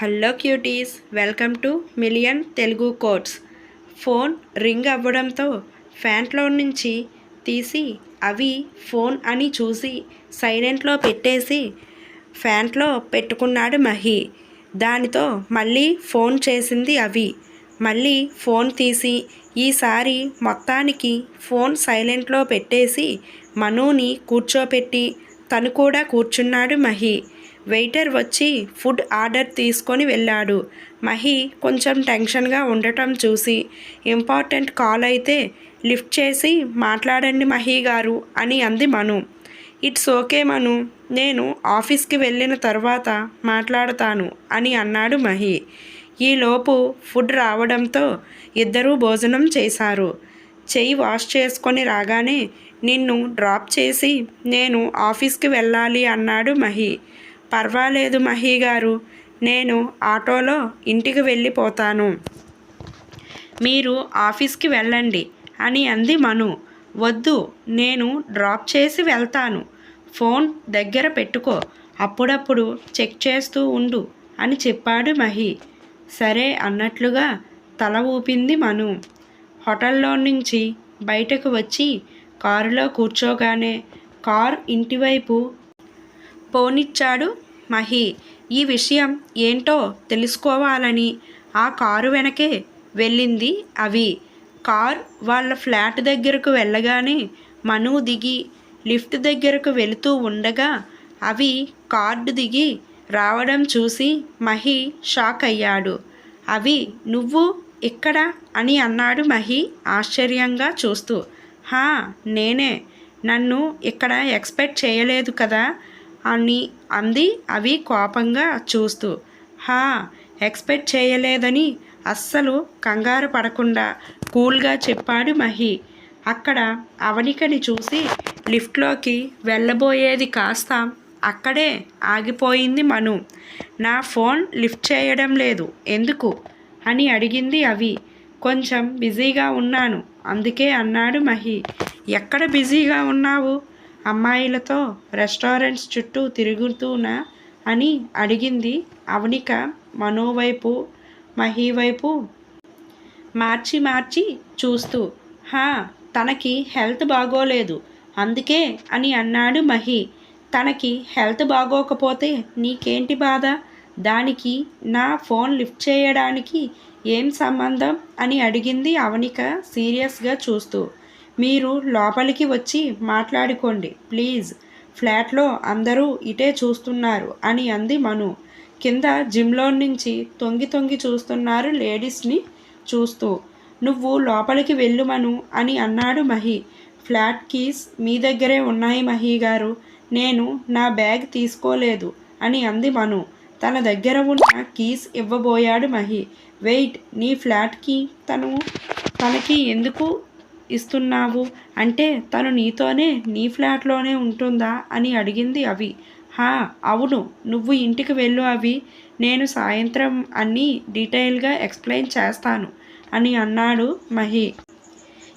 Hello cuties welcome to million Telugu quotes. Phone ring అవ్వడంతో ఫ్యాంట్లో నుంచి తీసి అవి ఫోన్ అని చూసి సైలెంట్లో పెట్టేసి ఫ్యాంట్లో పెట్టుకున్నాడు మహి. దానితో మళ్ళీ ఫోన్ చేసింది అవి. మళ్ళీ ఫోన్ తీసి ఈసారి మొత్తానికి ఫోన్ సైలెంట్లో పెట్టేసి మనుని కూర్చోపెట్టి తను కూడా కూర్చున్నాడు మహి. వెయిటర్ వచ్చి ఫుడ్ ఆర్డర్ తీసుకొని వెళ్ళాడు. మహి కొంచెం టెన్షన్గా ఉండటం చూసి ఇంపార్టెంట్ కాల్ అయితే లిఫ్ట్ చేసి మాట్లాడండి మహి గారు అని అంది మను. ఇట్స్ ఓకే మను నేను ఆఫీస్కి వెళ్ళిన తర్వాత మాట్లాడతాను అని అన్నాడు మహి. ఈలోపు ఫుడ్ రావడంతో ఇద్దరూ భోజనం చేశారు. చెయ్యి వాష్ చేసుకొని రాగానే నిన్ను డ్రాప్ చేసి నేను ఆఫీస్కి వెళ్ళాలి అన్నాడు మహి. పర్వాలేదు మహి గారు నేను ఆటోలో ఇంటికి వెళ్ళిపోతాను. మీరు ఆఫీస్కి వెళ్ళండి అని అంది మను. వద్దు నేను డ్రాప్ చేసి వెళ్తాను. ఫోన్ దగ్గర పెట్టుకో అప్పుడప్పుడు చెక్ చేస్తూ ఉండు అని చెప్పాడు మహి. సరే అన్నట్లుగా తల ఊపింది మను. హోటల్లో నుంచి బయటకు వచ్చి కారులో కూర్చోగానే కార్ ఇంటివైపు పోనిచ్చాడు మహి. ఈ విషయం ఏంటో తెలుసుకోవాలని ఆ కారు వెనకే వెళ్ళింది అవి. కార్ వాళ్ళ ఫ్లాట్ దగ్గరకు వెళ్ళగానే మను దిగి లిఫ్ట్ దగ్గరకు వెళుతూ ఉండగా అవి కార్డు దిగి రావడం చూసి మహి షాక్ అయ్యాడు. అవి నువ్వు ఇక్కడ అని అన్నాడు మహి ఆశ్చర్యంగా చూస్తూ. హా నేనే. నన్ను ఇక్కడ ఎక్స్పెక్ట్ చేయలేదు కదా. అని అంది అవి కోపంగా చూస్తూ. హా ఎక్స్పెక్ట్ చేయలేదని అస్సలు కంగారు పడకుండా కూల్గా చెప్పాడు మహి. అక్కడ అవనికని చూసి లిఫ్ట్లోకి వెళ్ళబోయేది కాస్త అక్కడే ఆగిపోయింది మను. నా ఫోన్ లిఫ్ట్ చేయడం లేదు ఎందుకు? అని అడిగింది అవి. కొంచెం బిజీగా ఉన్నాను అందుకే అన్నాడు మహి. ఎక్కడ బిజీగా ఉన్నావు? అమ్మాయిలతో రెస్టారెంట్స్ చుట్టూ తిరుగుతూనా అని అడిగింది అవనిక మనోవైపు మహి వైపు మార్చి మార్చి చూస్తూ. హా తనకి హెల్త్ బాగోలేదు. అందుకే అని అన్నాడు మహి. తనకి హెల్త్ బాగోకపోతే నీకేంటి బాధ? దానికి నా ఫోన్ లిఫ్ట్ చేయడానికి ఏం సంబంధం? అని అడిగింది అవనిక సీరియస్గా చూస్తూ. మీరు లోపలికి వచ్చి మాట్లాడుకోండి. ప్లీజ్. ఫ్లాట్లో అందరూ ఇటే చూస్తున్నారు అని అంది మను. కింద జిమ్లో నుంచి తొంగి తొంగి చూస్తున్నారు లేడీస్ని చూస్తూ. నువ్వు లోపలికి వెళ్ళు మను అని అన్నాడు మహి. ఫ్లాట్ కీస్ మీ దగ్గరే ఉన్నాయి మహి గారు. నేను నా బ్యాగ్ తీసుకోలేదు అని అంది మను. తన దగ్గర ఉన్న కీస్ ఇవ్వబోయాడు మహి. వెయిట్ నీ ఫ్లాట్కి తను? తనకి ఎందుకు ఇస్తున్నావు? అంటే తను నీతోనే నీ ఫ్లాట్లోనే ఉంటుందా? అని అడిగింది అవి. హా అవును. నువ్వు ఇంటికి వెళ్ళు అవి. నేను సాయంత్రం అన్నీ డీటెయిల్గా ఎక్స్ప్లెయిన్ చేస్తాను అని అన్నాడు మహి.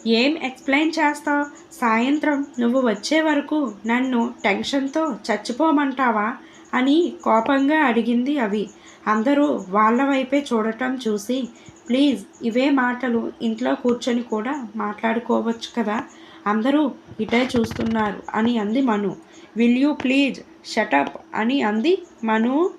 ఏం ఎక్స్ప్లెయిన్ చేస్తావు? సాయంత్రం నువ్వు వచ్చే వరకు నన్ను టెన్షన్తో చచ్చిపోమంటావా? అని కోపంగా అడిగింది అవి. అందరూ వాళ్ళ వైపే చూడటం చూసి ప్లీజ్ ఇవే మాటలు ఇంట్లో కూర్చొని కూడా మాట్లాడుకోవచ్చు కదా? అందరూ ఇటే చూస్తున్నారు అని అంది Manu. Will you please shut up అని అంది మను.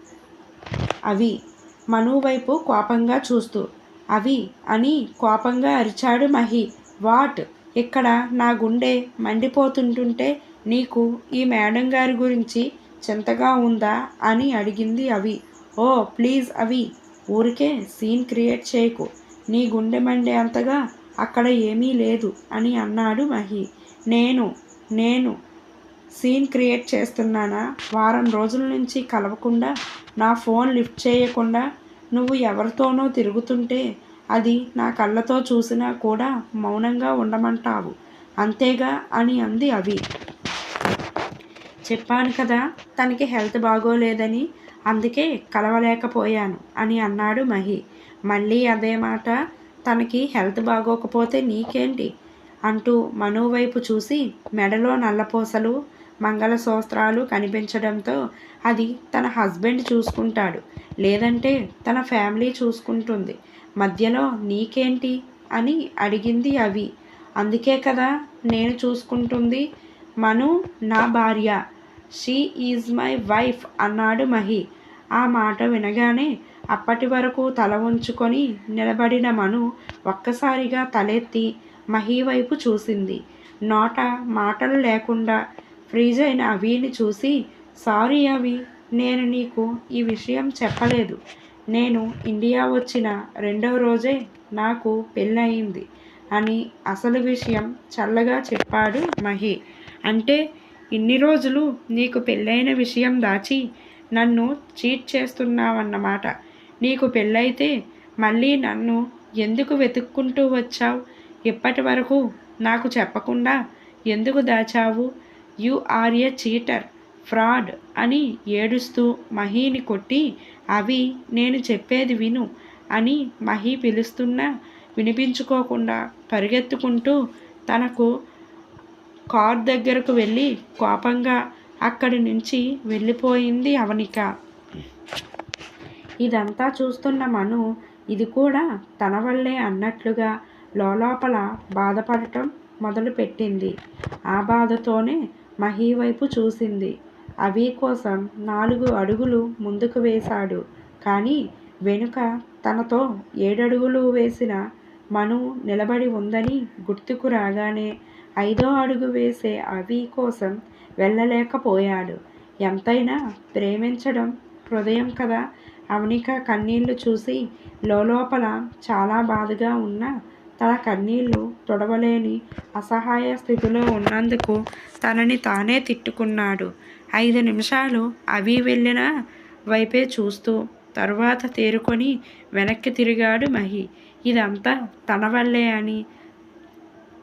అవి. మను వైపు కోపంగా చూస్తూ అవి అని కోపంగా అరిచాడు మహి. వాట్? ఇక్కడ నా గుండె మండిపోతుంటుంటే నీకు ఈ మేడం గారి గురించి చింతగా ఉందా? అని అడిగింది అవి. ఓ ప్లీజ్ అవి. ఊరికే సీన్ క్రియేట్ చేయకు. నీ గుండె మండే అంతగా అక్కడ ఏమీ లేదు అని అన్నాడు మహి. నేను నేను సీన్ క్రియేట్ చేస్తున్నానా? వారం రోజుల నుంచి కలవకుండా నా ఫోన్ లిఫ్ట్ చేయకుండా నువ్వు ఎవరితోనో తిరుగుతుంటే అది నా కళ్ళతో చూసినా కూడా మౌనంగా ఉండమంటావు. అంతేగా అని అంది అవి చెప్పాను కదా తనకి హెల్త్ బాగోలేదని అందుకే కలవలేకపోయాను అని అన్నాడు మహి. మళ్ళీ అదే మాట తనకి హెల్త్ బాగోకపోతే నీకేంటి? అంటూ మనోవైపు చూసి మెడలో నల్లపూసలు మంగళసూత్రాలు కనిపించడంతో అది తన హస్బెండ్ చూసుకుంటాడు. లేదంటే తన ఫ్యామిలీ చూసుకుంటుంది. మధ్యలో నీకేంటి? అని అడిగింది అవి. అందుకే కదా నేను చూసుకుంటుంది. మను నా భార్య. షీ ఈజ్ మై వైఫ్ అన్నాడు మహి. ఆ మాట వినగానే అప్పటి వరకు తల ఉంచుకొని నిలబడిన మను ఒక్కసారిగా తలెత్తి మహి వైపు చూసింది. నోట మాటలు లేకుండా ఫ్రీజ్ అయిన అవిని చూసి సారీ అవి నేను నీకు ఈ విషయం చెప్పలేదు. నేను ఇండియా వచ్చిన రెండవ రోజే నాకు పెళ్ళయింది అని అసలు విషయం చల్లగా చెప్పాడు మహి. అంటే ఇన్ని రోజులు నీకు పెళ్ళైన విషయం దాచి నన్ను చీట్ చేస్తున్నావన్నమాట. నీకు పెళ్ళైతే మళ్ళీ నన్ను ఎందుకు వెతుక్కుంటూ వచ్చావు? ఇప్పటి వరకు నాకు చెప్పకుండా ఎందుకు దాచావు? You are a cheater fraud అని ఏడుస్తూ మహీని కొట్టి అవి నేను చెప్పేది విను అని మహి పిలుస్తున్నా వినిపించుకోకుండా పరిగెత్తుకుంటూ తనకు కార్ దగ్గరకు వెళ్ళి కోపంగా అక్కడి నుంచి వెళ్ళిపోయింది అవనిక. ఇదంతా చూస్తున్న మను ఇది కూడా తన వల్లే అన్నట్లుగా లోపల బాధపడటం మొదలుపెట్టింది. ఆ బాధతోనే మహీ వైపు చూసింది. అవి కోసం నాలుగు అడుగులు ముందుకు వేశాడు. కానీ వెనుక తనతో ఏడడుగులు వేసిన మను నిలబడి ఉందని గుర్తుకు రాగానే ఐదో అడుగు వేసే అవి కోసం వెళ్ళలేకపోయాడు. ఎంతైనా ప్రేమించడం హృదయం కదా. అవనిక కన్నీళ్ళు చూసి లోపల చాలా బాధగా ఉన్న తన కన్నీళ్ళు తుడవలేని అసహాయ స్థితిలో ఉన్నందుకు తనని తానే తిట్టుకున్నాడు. ఐదు నిమిషాలు అవి వెళ్ళిన వైపే చూస్తూ తరువాత తేరుకొని వెనక్కి తిరిగాడు మహి. ఇదంతా తన వల్లే అని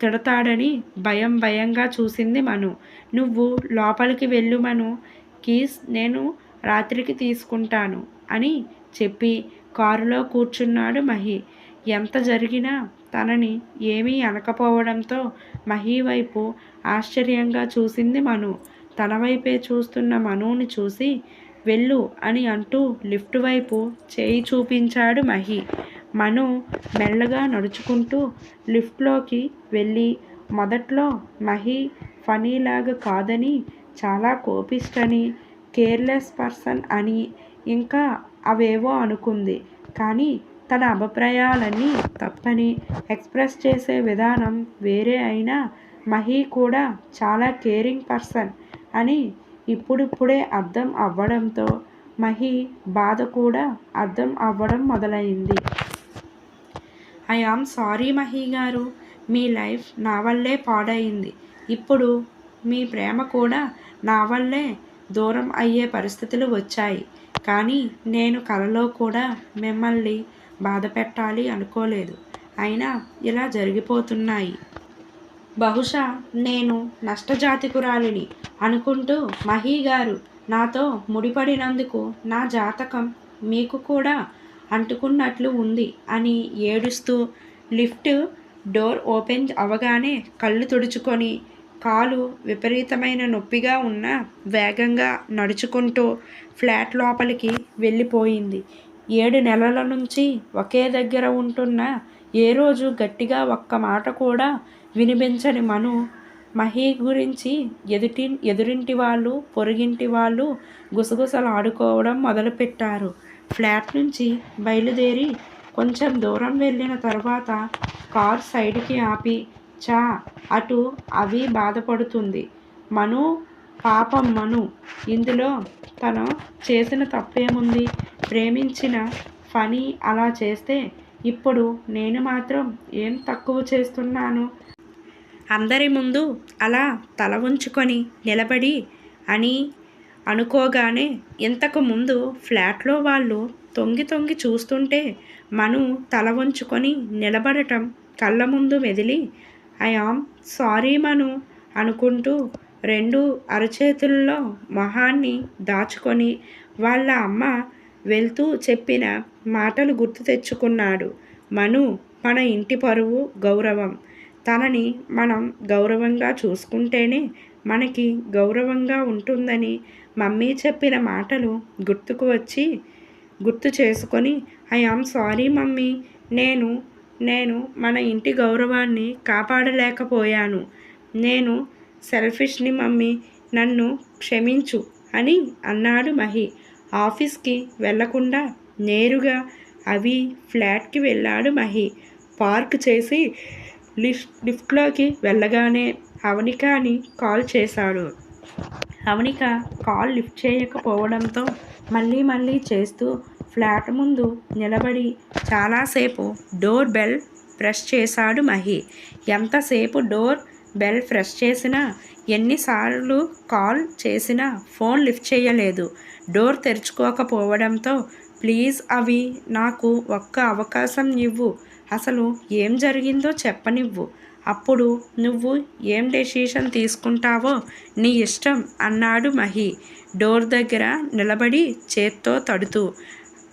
తిడతాడని భయం భయంగా చూసింది మను. నువ్వు లోపలికి వెళ్ళు మను. కీస్ నేను రాత్రికి తీసుకుంటాను అని చెప్పి కారులో కూర్చున్నాడు మహి. ఎంత జరిగినా తనని ఏమీ అనకపోవడంతో మహి వైపు ఆశ్చర్యంగా చూసింది మను. తన వైపే చూస్తున్న మనుని చూసి వెళ్ళు అని అంటూ లిఫ్ట్ వైపు చేయి చూపించాడు మహి. మను మెల్లగా నడుచుకుంటూ లిఫ్ట్లోకి వెళ్ళి మొదట్లో మహి ఫనీలాగా కాదని చాలా కోపిష్టని కేర్లెస్ పర్సన్ అని ఇంకా అవేవో అనుకుంది. కానీ తన అభిప్రాయాలన్నీ తప్పని ఎక్స్ప్రెస్ చేసే విధానం వేరే అయినా మహి కూడా చాలా కేరింగ్ పర్సన్ అని ఇప్పుడిప్పుడే అర్థం అవ్వడంతో మహి బాధ కూడా అర్థం అవ్వడం మొదలైంది. ఐ ఆమ్ సారీ మహి గారు. మీ లైఫ్ నా వల్లే పాడైంది ఇప్పుడు మీ ప్రేమ కూడా నా వల్లే దూరం అయ్యే పరిస్థితులు వచ్చాయి. కానీ నేను కలలో కూడా మిమ్మల్ని బాధ పెట్టాలి అనుకోలేదు. అయినా ఇలా జరిగిపోతున్నాయి. బహుశా నేను నష్టజాతికురాలిని అనుకుంటూ మహి గారు నాతో ముడిపడినందుకు నా జాతకం మీకు కూడా అంటుకున్నట్లు ఉంది అని ఏడుస్తూ లిఫ్ట్ డోర్ ఓపెన్ అవగానే కళ్ళు తుడుచుకొని కాలు విపరీతమైన నొప్పిగా ఉన్న వేగంగా నడుచుకుంటూ ఫ్లాట్ లోపలికి వెళ్ళిపోయింది. ఏడు నెలల నుంచి ఒకే దగ్గర ఉంటున్న ఏ రోజు గట్టిగా ఒక్క మాట కూడా వినిపించని మను మహి గురించి ఎదుటి ఎదురింటి వాళ్ళు పొరుగింటి వాళ్ళు గుసగుసలాడుకోవడం మొదలుపెట్టారు. ఫ్లాట్ నుంచి బయలుదేరి కొంచెం దూరం వెళ్ళిన తర్వాత కార్ సైడ్కి ఆపి చా అటు అవి బాధపడుతుంది. మను పాపం మను ఇందులో తను చేసిన తప్పేముంది? ప్రేమించిన ఫనీ అలా చేస్తే ఇప్పుడు నేను మాత్రం ఏం తక్కువ చేస్తున్నాను? అందరి ముందు అలా తల ఉంచుకొని నిలబడి అని అనుకోగానే ఇంతకు ముందు ఫ్లాట్లో వాళ్ళు తొంగి తొంగి చూస్తుంటే మను తల వంచుకొని నిలబడటం కళ్ళ ముందు మెదిలి ఐ ఆమ్ సారీ మను అనుకుంటూ రెండు అరచేతుల్లో మొహాన్ని దాచుకొని వాళ్ళ అమ్మ వెళ్తూ చెప్పిన మాటలు గుర్తు తెచ్చుకున్నాడు మను మన ఇంటి పరువు గౌరవం. తనని మనం గౌరవంగా చూసుకుంటేనే మనకి గౌరవంగా ఉంటుందని మమ్మీ చెప్పిన మాటలు గుర్తుకు వచ్చి గుర్తు చేసుకొని ఐ ఆమ్ సారీ మమ్మీ. నేను నేను మన ఇంటి గౌరవాన్ని కాపాడలేకపోయాను. నేను సెల్ఫిష్ని మమ్మీ. నన్ను క్షమించు అని అన్నాడు మహి. ఆఫీస్కి వెళ్ళకుండా నేరుగా అవి ఫ్లాట్కి వెళ్ళాడు మహి. పార్క్ చేసి లిఫ్ట్ లిఫ్ట్లోకి వెళ్ళగానే అవనికాని కాల్ చేశాడు. అవనిక కాల్ లిఫ్ట్ చేయకపోవడంతో మళ్ళీ మళ్ళీ చేస్తూ ఫ్లాట్ ముందు నిలబడి చాలాసేపు డోర్ బెల్ ప్రెస్ చేశాడు మహి. ఎంతసేపు డోర్ బెల్ ప్రెస్ చేసినా ఎన్నిసార్లు కాల్ చేసినా ఫోన్ లిఫ్ట్ చేయలేదు. డోర్ తెరుచుకోకపోవడంతో ప్లీజ్ అవి నాకు ఒక్క అవకాశం ఇవ్వు. అసలు ఏం జరిగిందో చెప్పనివ్వు. అప్పుడు నువ్వు ఏం డెసిషన్ తీసుకుంటావో నీ ఇష్టం అన్నాడు మహి. డోర్ దగ్గర నిలబడి చేత్తో తడుతూ.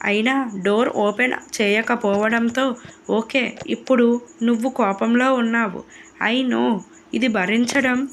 అయినా డోర్ ఓపెన్ చేయకపోవడంతో ఓకే ఇప్పుడు నువ్వు కోపంలో ఉన్నావు. ఐ నో ఇది భరించడం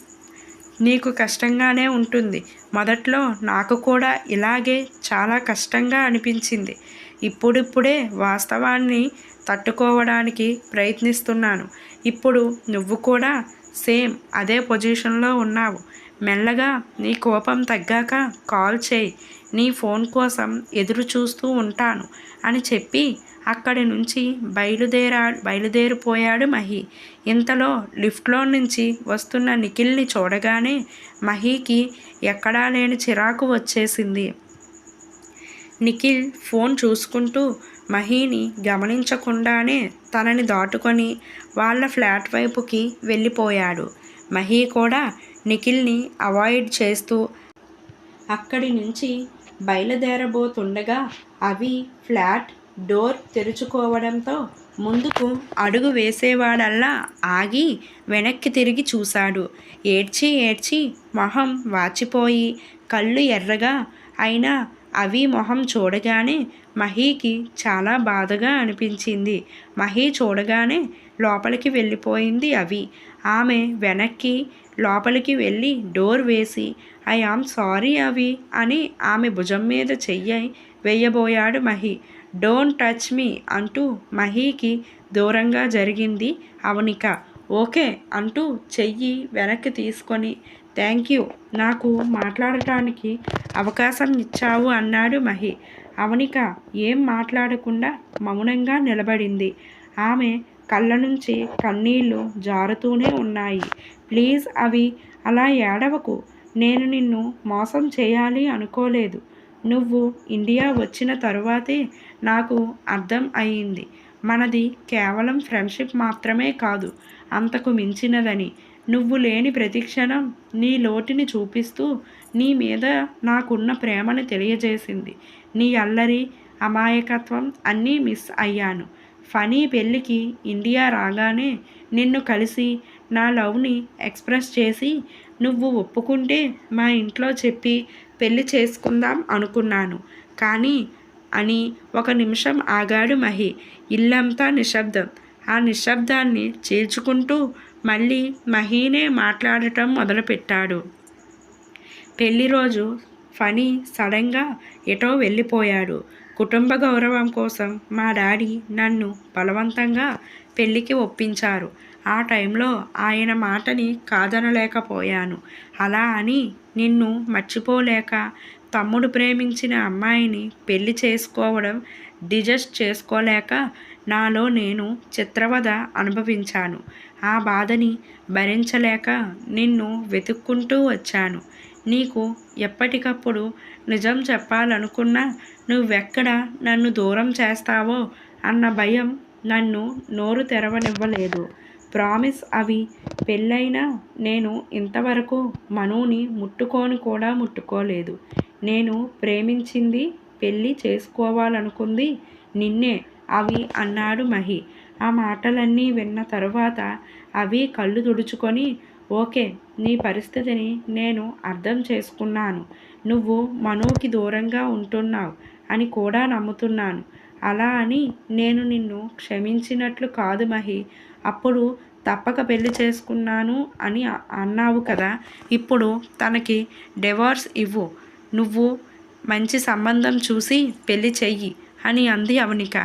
నీకు కష్టంగానే ఉంటుంది. మొదట్లో నాకు కూడా ఇలాగే చాలా కష్టంగా అనిపించింది. ఇప్పుడిప్పుడే వాస్తవాన్ని తట్టుకోవడానికి ప్రయత్నిస్తున్నాను. ఇప్పుడు నువ్వు కూడా సేమ్ అదే పొజిషన్లో ఉన్నావు. మెల్లగా నీ కోపం తగ్గాక కాల్ చేయి. నీ ఫోన్ కోసం ఎదురు చూస్తూ ఉంటాను అని చెప్పి అక్కడి నుంచి బయలుదేరా బయలుదేరిపోయాడు మహి. ఇంతలో లిఫ్ట్లో నుంచి వస్తున్న నిఖిల్ని చూడగానే మహీకి ఎక్కడా లేని చిరాకు వచ్చేసింది. నిఖిల్ ఫోన్ చూసుకుంటూ మహీని గమనించకుండానే తనని దాటుకొని వాళ్ళ ఫ్లాట్ వైపుకి వెళ్ళిపోయాడు. మహీ కూడా నిఖిల్ని అవాయిడ్ చేస్తూ అక్కడి నుంచి బయలుదేరబోతుండగా అవి ఫ్లాట్ డోర్ తెరుచుకోవడంతో ముందుకు అడుగు వేసేవాడల్లా ఆగి వెనక్కి తిరిగి చూశాడు. ఏడ్చి ఏడ్చి మొహం వాచిపోయి కళ్ళు ఎర్రగా అయినా అవి మొహం చూడగానే మహీకి చాలా బాధగా అనిపించింది. మహీ చూడగానే లోపలికి వెళ్ళిపోయింది అవి. ఆమె వెనక్కి లోపలికి వెళ్ళి డోర్ వేసి ఐ ఆమ్ సారీ అవి అని ఆమె భుజం మీద చెయ్యి వేయబోయాడు మహి. డోంట్ టచ్ మీ అంటూ మహీకి దూరంగా జరిగింది. అవనిక ఓకే అంటూ చెయ్యి వెనక్కి తీసుకొని థ్యాంక్ యూ. నాకు మాట్లాడటానికి అవకాశం ఇచ్చావు అన్నాడు మహి. అవనిక ఏం మాట్లాడకుండా మౌనంగా నిలబడింది. ఆమె కళ్ళ నుంచి కన్నీళ్ళు జారుతూనే ఉన్నాయి. ప్లీజ్ అవి అలా ఏడవకు. నేను నిన్ను మోసం చేయాలి అనుకోలేదు. నువ్వు ఇండియా వచ్చిన తరువాతే నాకు అర్థం అయింది మనది కేవలం ఫ్రెండ్షిప్ మాత్రమే కాదు. అంతకు మించినదని. నువ్వు లేని ప్రతిక్షణం నీ లోటుని చూపిస్తూ నీ మీద నాకున్న ప్రేమను తెలియజేసింది. నీ అల్లరి అమాయకత్వం అన్నీ మిస్ అయ్యాను. ఫనీ పెళ్ళికి ఇండియా రాగానే నిన్ను కలిసి నా లవ్ని ఎక్స్ప్రెస్ చేసి నువ్వు ఒప్పుకుంటే మా ఇంట్లో చెప్పి పెళ్ళి చేసుకుందాం అనుకున్నాను. కానీ అని ఒక నిమిషం ఆగాడు మహి. ఇల్లంతా నిశ్శబ్దం. ఆ నిశ్శబ్దాన్ని చీల్చుకుంటూ మళ్ళీ మహీనే మాట్లాడటం మొదలుపెట్టాడు. పెళ్ళి రోజు ఫనీ సడన్గా ఎటో వెళ్ళిపోయాడు. కుటుంబ గౌరవం కోసం మా డాడీ నన్ను బలవంతంగా పెళ్ళికి ఒప్పించారు. ఆ టైంలో ఆయన మాటని కాదనలేకపోయాను. అలా అని నిన్ను మర్చిపోలేక తమ్ముడు ప్రేమించిన అమ్మాయిని పెళ్ళి చేసుకోవడం డిజస్ట్ చేసుకోలేక నాలో నేను చిత్రవద అనుభవించాను. ఆ బాధని భరించలేక నిన్ను వెతుక్కుంటూ వచ్చాను. నీకు ఎప్పటికప్పుడు నిజం చెప్పాలనుకున్నా నువ్వెక్కడ నన్ను దూరం చేస్తావో అన్న భయం నన్ను నోరు తెరవనివ్వలేదు. ప్రామిస్ అవి పెళ్ళైనా నేను ఇంతవరకు మనుని ముట్టుకొని కూడా ముట్టుకోలేదు. నేను ప్రేమించింది పెళ్ళి చేసుకోవాలనుకుంది నిన్నే. అవి అన్నాడు మహి. ఆ మాటలన్నీ విన్న తరువాత అవి కళ్ళు తుడుచుకొని ఓకే నీ పరిస్థితిని నేను అర్థం చేసుకున్నాను. నువ్వు మనోకి దూరంగా ఉంటున్నావు అని కూడా నమ్ముతున్నాను. అలా అని నేను నిన్ను క్షమించినట్లు కాదు మహి. అప్పుడు తప్పక పెళ్ళి చేసుకున్నాను అని అన్నావు కదా. ఇప్పుడు తనకి డివోర్స్ ఇవ్వు. నువ్వు మంచి సంబంధం చూసి పెళ్ళి చెయ్యి అని అంది అవనిక.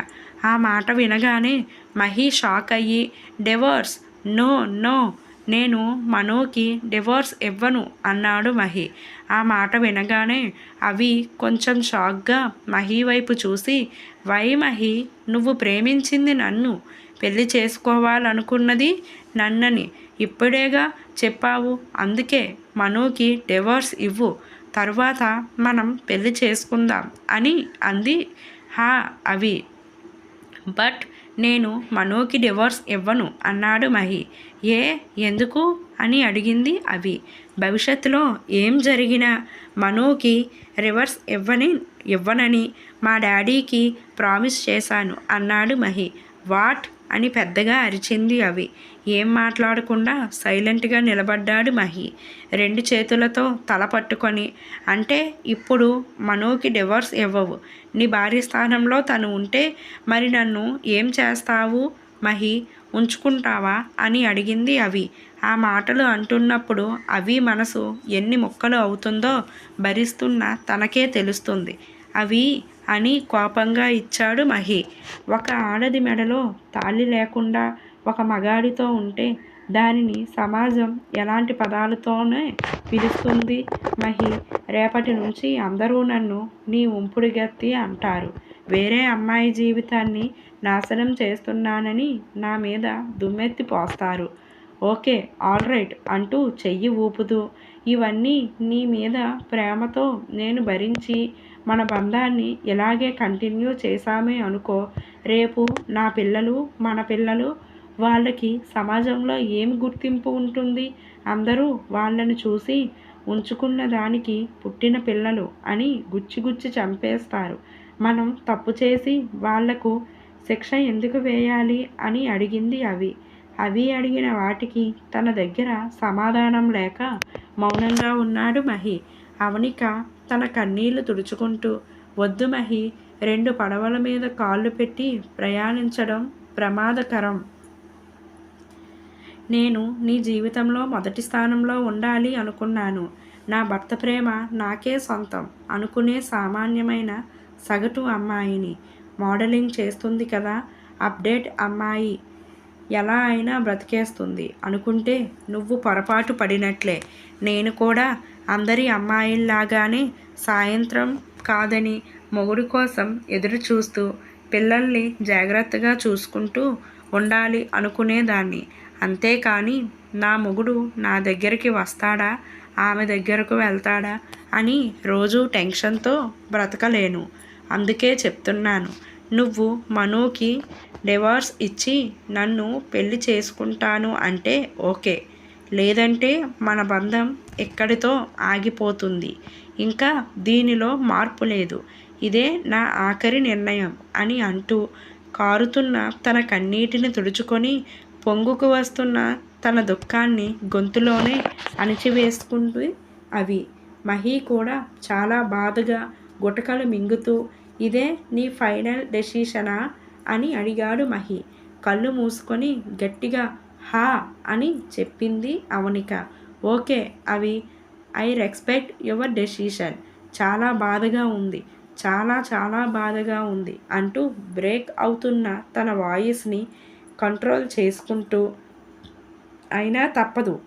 ఆ మాట వినగానే మహి షాక్ అయ్యి డివోర్స్? No no. నేను మనోకి డివోర్స్ ఇవ్వను అన్నాడు మహి. ఆ మాట వినగానే అవి కొంచెం షాక్గా మహి వైపు చూసి వై మహి నువ్వు ప్రేమించింది నన్ను. పెళ్ళి చేసుకోవాలనుకున్నది నన్నని. ఇప్పుడేగా చెప్పావు. అందుకే మనోకి డివోర్స్ ఇవ్వు. తరువాత మనం పెళ్ళి చేసుకుందాం అని అంది. హా అవి బట్ నేను మనోకి డివోర్స్ ఇవ్వను అన్నాడు మహి. ఏ ఎందుకు? అని అడిగింది అవి భవిష్యత్తులో ఏం జరిగినా మనోకి రివర్స్ ఇవ్వని ఇవ్వనని మా డాడీకి ప్రామిస్ చేశాను అన్నాడు మహి. వాట్? అని పెద్దగా అరిచింది అవి. ఏం మాట్లాడకుండా సైలెంట్గా నిలబడ్డాడు మహి. రెండు చేతులతో తల పట్టుకొని అంటే ఇప్పుడు మనోకి డివోర్స్ ఇవ్వవు. నీ భార్య స్థానంలో తను ఉంటే మరి నన్ను ఏం చేస్తావు మహి? ఉంచుకుంటావా? అని అడిగింది అవి. ఆ మాటలు అంటున్నప్పుడు అవి మనసు ఎన్ని ముక్కలు అవుతుందో భరిస్తున్న తనకే తెలుస్తుంది. అవి అని కోపంగా ఇచ్చాడు మహి. ఒక ఆడది మెడలో తాళి లేకుండా ఒక మగాడితో ఉంటే దానిని సమాజం ఎలాంటి పదాలతోనే పిలుస్తుంది మహి? రేపటి నుంచి అందరూ నన్ను నీ ఉంపుడుగత్తి అంటారు. వేరే అమ్మాయి జీవితాన్ని నాశనం చేస్తున్నానని నా మీద దుమ్మెత్తి పోస్తారు. ఓకే ఆల్ రైట్ అంటూ చెయ్యి ఊపుతూ ఇవన్నీ నీ మీద ప్రేమతో నేను భరించి మన బంధాన్ని ఇలాగే కంటిన్యూ చేశామే అనుకో రేపు నా పిల్లలు మన పిల్లలు వాళ్ళకి సమాజంలో ఏమి గుర్తింపు ఉంటుంది? అందరూ వాళ్ళని చూసి ఉంచుకున్న దానికి పుట్టిన పిల్లలు అని గుచ్చి గుచ్చి చంపేస్తారు. మనం తప్పు చేసి వాళ్ళకు శిక్ష ఎందుకు వేయాలి అని అడిగింది అవి. అవి అడిగిన వాటికి తన దగ్గర సమాధానం లేక మౌనంగా ఉన్నాడు మహి. అవనిక తన కన్నీళ్ళు తుడుచుకుంటూ వద్దు మహి రెండు పడవల మీద కాళ్ళు పెట్టి ప్రయాణించడం ప్రమాదకరం. నేను నీ జీవితంలో మొదటి స్థానంలో ఉండాలి అనుకున్నాను. నా భర్త ప్రేమ నాకే సొంతం. అనుకునే సామాన్యమైన సగటు అమ్మాయిని. మోడలింగ్ చేస్తుంది కదా అప్డేట్ అమ్మాయి. ఎలా అయినా బ్రతికేస్తుంది. అనుకుంటే నువ్వు పొరపాటు పడినట్లే. నేను కూడా అందరి అమ్మాయిల్లాగానే సాయంత్రం కాదని మొగుడు కోసం ఎదురు చూస్తూ పిల్లల్ని జాగ్రత్తగా చూసుకుంటూ ఉండాలి అనుకునేదాన్ని. అంతేకాని నా మొగుడు నా దగ్గరికి వస్తాడా? ఆమె దగ్గరకు వెళ్తాడా? అని రోజు టెన్షన్తో బ్రతకలేను. అందుకే చెప్తున్నాను నువ్వు మనోకి డివోర్స్ ఇచ్చి నన్ను పెళ్ళి చేసుకుంటాను అంటే ఓకే. లేదంటే మన బంధం ఎక్కడితో ఆగిపోతుంది. ఇంకా దీనిలో మార్పు లేదు. ఇదే నా ఆఖరి నిర్ణయం అని అంటూ కారుతున్న తన కన్నీటిని తుడుచుకొని పొంగుకు వస్తున్న తన దుఃఖాన్ని గొంతులోనే అణిచివేసుకుంటూ అవి. మహి కూడా చాలా బాధగా గుటకలు మింగుతూ ఇదే నీ ఫైనల్ డెసిషనా? అని అడిగాడు మహి. కళ్ళు మూసుకొని గట్టిగా హా అని చెప్పింది Avanika. Okay Avi. I respect your decision. చాలా బాధగా ఉంది. చాలా చాలా బాధగా ఉంది అంటూ బ్రేక్ అవుతున్న తన వాయిస్ని కంట్రోల్ చేసుకుంటూ అయినా తప్పదు.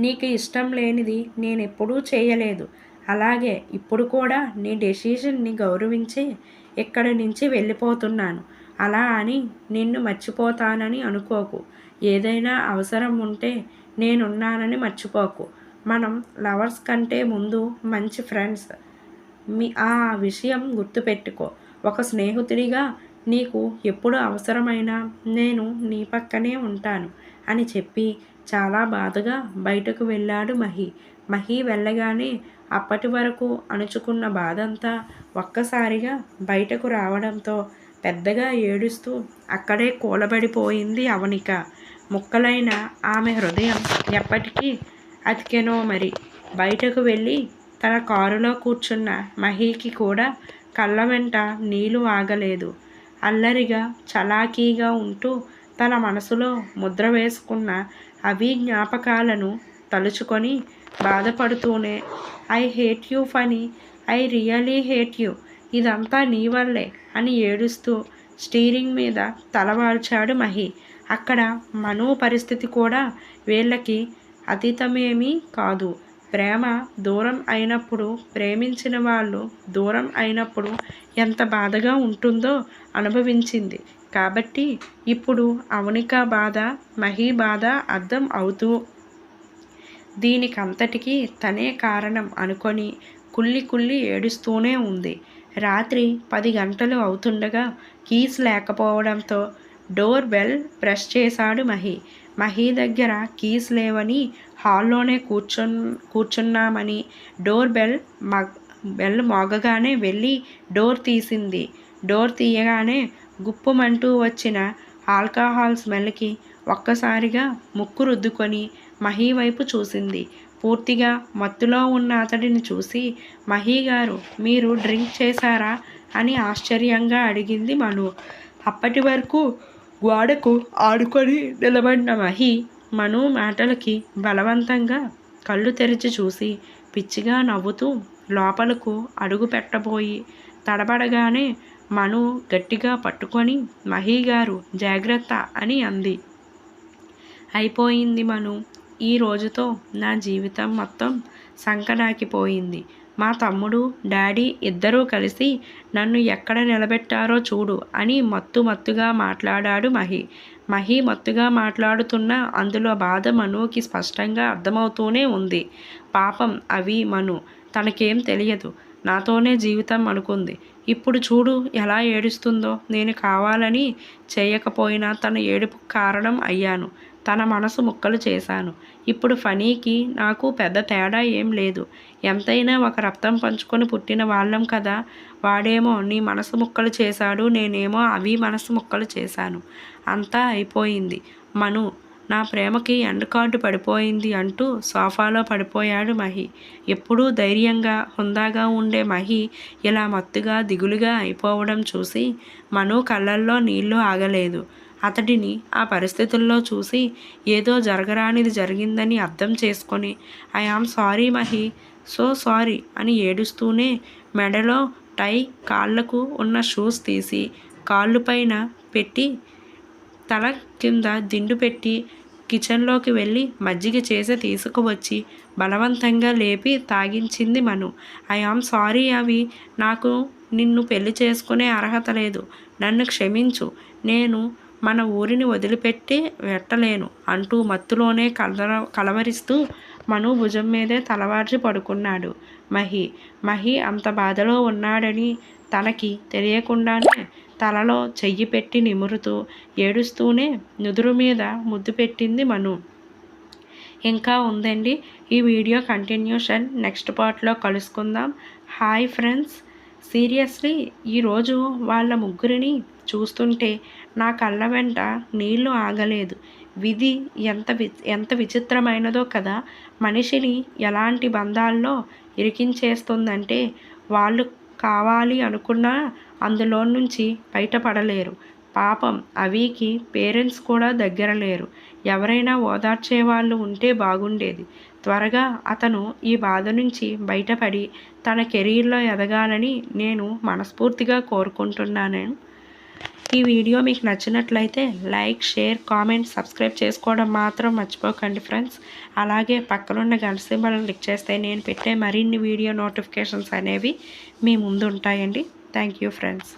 నీకు ఇష్టం లేనిది నేను ఎప్పుడూ చేయలేదు. అలాగే ఇప్పుడు కూడా నీ డెసిషన్ని గౌరవించి ఇక్కడి నుంచి వెళ్ళిపోతున్నాను? అలా అని నిన్ను మర్చిపోతానని అనుకోకు. ఏదైనా అవసరం ఉంటే నేనున్నానని మర్చిపోకు. మనం లవర్స్ కంటే ముందు మంచి ఫ్రెండ్స్. మీ ఆ విషయం గుర్తుపెట్టుకో. ఒక స్నేహితుడిగా నీకు ఎప్పుడు అవసరమైనా నేను నీ పక్కనే ఉంటాను అని చెప్పి చాలా బాధగా బయటకు వెళ్ళాడు మహి. మహి వెళ్ళగానే అప్పటి వరకు అణుచుకున్న బాధంతా ఒక్కసారిగా బయటకు రావడంతో పెద్దగా ఏడుస్తూ అక్కడే కూలబడిపోయింది అవనిక. ముక్కలైన ఆమె హృదయం ఎప్పటికీ అతికెనో మరి. బయటకు వెళ్ళి తన కారులో కూర్చున్న మహీకి కూడా కళ్ళ వెంట నీళ్ళు ఆగలేదు. అల్లరిగా చలాకీగా ఉంటూ తన మనసులో ముద్ర వేసుకున్న అవి జ్ఞాపకాలను తలుచుకొని బాధపడుతూనే I hate you Phani I really hate you ఇదంతా నీ వల్లే అని ఏడుస్తూ స్టీరింగ్ మీద తలవాల్చాడు మహి. అక్కడ మనో పరిస్థితి కూడా వీళ్ళకి అతీతమేమీ కాదు. ప్రేమ దూరం అయినప్పుడు ప్రేమించిన వాళ్ళు దూరం అయినప్పుడు ఎంత బాధగా ఉంటుందో అనుభవించింది. కాబట్టి ఇప్పుడు అవనిక బాధ మహి బాధ అర్థం అవుతూ దీనికంతటికీ తనే కారణం అనుకొని కుళ్ళి కుళ్ళి ఏడుస్తూనే ఉంది. రాత్రి పది గంటలు అవుతుండగా కీస్ లేకపోవడంతో డోర్ బెల్ ప్రెస్ చేశాడు మహి. మహి దగ్గర కీస్ లేవని హాల్లోనే కూర్చున్ కూర్చున్నామని డోర్ బెల్ మగ్ బెల్ మోగగానే వెళ్ళి డోర్ తీసింది. డోర్ తీయగానే గుప్పమంటూ వచ్చిన ఆల్కహాల్ స్మెల్కి ఒక్కసారిగా ముక్కు రుద్దుకొని మహి వైపు చూసింది. పూర్తిగా మత్తులో ఉన్న అతడిని చూసి మహి గారు మీరు డ్రింక్ చేశారా? అని ఆశ్చర్యంగా అడిగింది మను. అప్పటి వరకు గోడకు ఆడుకొని నిలబడిన మహి మను మాటలకి బలవంతంగా కళ్ళు తెరిచి చూసి పిచ్చిగా నవ్వుతూ లోపలకు అడుగు పెట్టబోయి తడబడగానే మను గట్టిగా పట్టుకొని మహి గారు జాగ్రత్త అని అంది. అయిపోయింది మను. ఈ రోజుతో నా జీవితం మొత్తం సంకనాకిపోయింది. మా తమ్ముడు డాడీ ఇద్దరూ కలిసి నన్ను ఎక్కడ నిలబెట్టారో చూడు అని మత్తు మత్తుగా మాట్లాడాడు మహి. మహి మత్తుగా మాట్లాడుతున్న అందులో బాధ మనుకి స్పష్టంగా అర్థమవుతూనే ఉంది. పాపం అవి మను. తనకేం తెలియదు. నాతోనే జీవితం అనుకుంది. ఇప్పుడు చూడు ఎలా ఏడుస్తుందో. నేను కావాలని చేయకపోయినా తన ఏడుపు కారణం అయ్యాను. తన మనసు ముక్కలు చేశాను. ఇప్పుడు ఫనీకి నాకు పెద్ద తేడా ఏం లేదు. ఎంతైనా ఒక రక్తం పంచుకొని పుట్టిన వాళ్ళం కదా. వాడేమో నీ మనసు ముక్కలు చేశాడు నేనేమో అవి మనసు ముక్కలు చేశాను. అంతా అయిపోయింది. మను నా ప్రేమకి ఎండ్ కార్డు పడిపోయింది అంటూ సోఫాలో పడిపోయాడు మహి. ఎప్పుడూ ధైర్యంగా హుందాగా ఉండే మహి ఇలా మత్తుగా దిగులుగా అయిపోవడం చూసి మను కళ్ళల్లో నీళ్ళు ఆగలేదు. అతడిని ఆ పరిస్థితుల్లో చూసి ఏదో జరగరానిది జరిగిందని అర్థం చేసుకొని I am sorry Mahi so sorry అని ఏడుస్తూనే మెడలో టై కాళ్ళకు ఉన్న షూస్ తీసి కాళ్ళు పైన పెట్టి తల కింద దిండు పెట్టి కిచెన్లోకి వెళ్ళి మజ్జిగ చేసి తీసుకువచ్చి బలవంతంగా లేపి తాగించింది Manu. I am sorry Avi. నాకు నిన్ను పెళ్ళి చేసుకునే అర్హత లేదు. నన్ను క్షమించు. నేను మన ఊరిని వదిలిపెట్టి వెట్టలేను అంటూ మత్తులోనే కలర కలవరిస్తూ మను భుజం మీదే తలవార్చి పడుకున్నాడు. మహి మహి అంత బాధలో ఉన్నాడని తనకి తెలియకుండానే తలలో చెయ్యి పెట్టి నిమురుతూ ఏడుస్తూనే నుదురు మీద ముద్దు పెట్టింది మను. ఇంకా ఉందండి ఈ వీడియో కంటిన్యూషన్ నెక్స్ట్ పార్ట్లో కలుసుకుందాం. హాయ్ ఫ్రెండ్స్ సీరియస్లీ ఈరోజు వాళ్ళ ముగ్గురిని చూస్తుంటే నా కళ్ళ వెంట నీళ్ళు ఆగలేదు. విధి ఎంత వి ఎంత విచిత్రమైనదో కదా మనిషిని ఎలాంటి బంధాల్లో ఇరికించేస్తుందంటే వాళ్ళు కావాలి అనుకున్నా అందులో నుంచి బయటపడలేరు. పాపం అవికి పేరెంట్స్ కూడా దగ్గర లేరు ఎవరైనా ఓదార్చే వాళ్ళు ఉంటే బాగుండేది. త్వరగా అతను ఈ బాధ నుంచి బయటపడి తన కెరీర్లో ఎదగాలని నేను మనస్ఫూర్తిగా కోరుకుంటున్నాను. ఈ వీడియో మీకు నచ్చినట్లయితే లైక్ షేర్ కామెంట్ సబ్స్క్రైబ్ చేసుకోవడం మాత్రం మర్చిపోకండి ఫ్రెండ్స్. అలాగే పక్కనున్న గంట సింబల్ క్లిక్ చేస్తే నేను పెట్టే మరిన్ని వీడియో నోటిఫికేషన్స్ అనేవి మీ ముందు ఉంటాయండి. Thank you friends